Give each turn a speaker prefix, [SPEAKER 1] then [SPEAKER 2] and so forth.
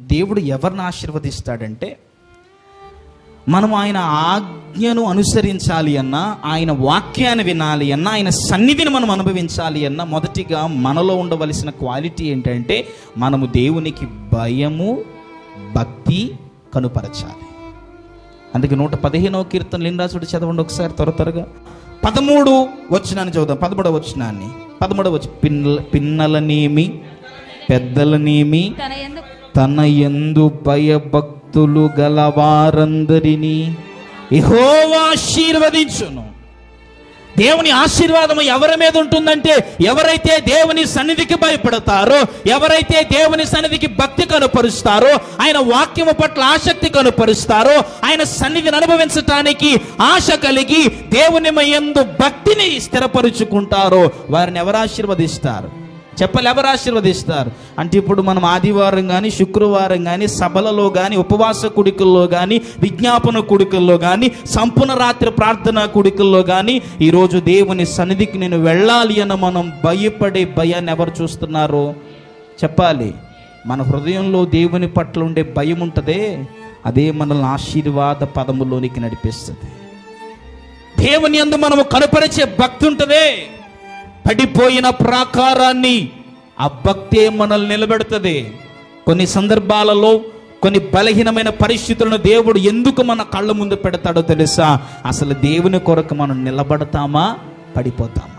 [SPEAKER 1] దేవుడు ఎవరిని ఆశీర్వదిస్తాడంటే మనం ఆయన ఆజ్ఞను అనుసరించాలి అన్నా ఆయన వాక్యాన్ని వినాలి అన్నా ఆయన సన్నిధిని మనం అనుభవించాలి అన్నా మొదటిగా మనలో ఉండవలసిన క్వాలిటీ ఏంటంటే మనము దేవునికి భయము భక్తి కనుపరచాలి. అందుకే నూట పదిహేనవ కీర్తన లింగరాజుడు చదవండి ఒకసారి త్వర త్వరగా. పదమూడు వచ్చినాన్ని చదువుదాం. పదమూడవ వచ్చినాన్ని పదమూడవ వచ్చి పిన్నల పిన్నలనేమి పెద్దలనేమి
[SPEAKER 2] తన ఎందు
[SPEAKER 1] భయభక్తులు గలవారందరినీ యెహోవా ఆశీర్వదించును. దేవుని ఆశీర్వాదం ఎవరి మీద ఉంటుందంటే ఎవరైతే దేవుని సన్నిధికి భయపడతారో ఎవరైతే దేవుని సన్నిధికి భక్తి కనుపరుస్తారో ఆయన వాక్యము పట్ల ఆసక్తి కనుపరుస్తారో ఆయన సన్నిధిని అనుభవించటానికి ఆశ కలిగి దేవుని ఎందు భక్తిని స్థిరపరుచుకుంటారో వారిని ఎవరు ఆశీర్వదిస్తారు? చెప్పలు ఎవరు ఆశీర్వదిస్తారు? అంటే ఇప్పుడు మనం ఆదివారం కానీ శుక్రవారం కానీ సభలలో కానీ ఉపవాస కుడికల్లో కానీ విజ్ఞాపన కుడికల్లో కానీ సంపూర్ణ రాత్రి ప్రార్థన కుడికల్లో కానీ ఈరోజు దేవుని సన్నిధికి నేను వెళ్ళాలి అని మనం భయపడే భయాన్ని ఎవరు చూస్తున్నారు? చెప్పాలి. మన హృదయంలో దేవుని పట్ల ఉండే భయం ఉంటుందే అదే మనల్ని ఆశీర్వాద పదములోనికి నడిపిస్తుంది. దేవుని యందు మనము కనుపరిచే భక్తి ఉంటుందే. పడిపోయిన ప్రాకారాన్ని ఆ భక్తే మనల్ని నిలబెడుతుంది. కొన్ని సందర్భాలలో కొన్ని బలహీనమైన పరిస్థితులను దేవుడు ఎందుకు మన కళ్ళ ముందు పెడతాడో తెలుసా? అసలు దేవుని కొరకు మనం నిలబడతామా? పడిపోతామా?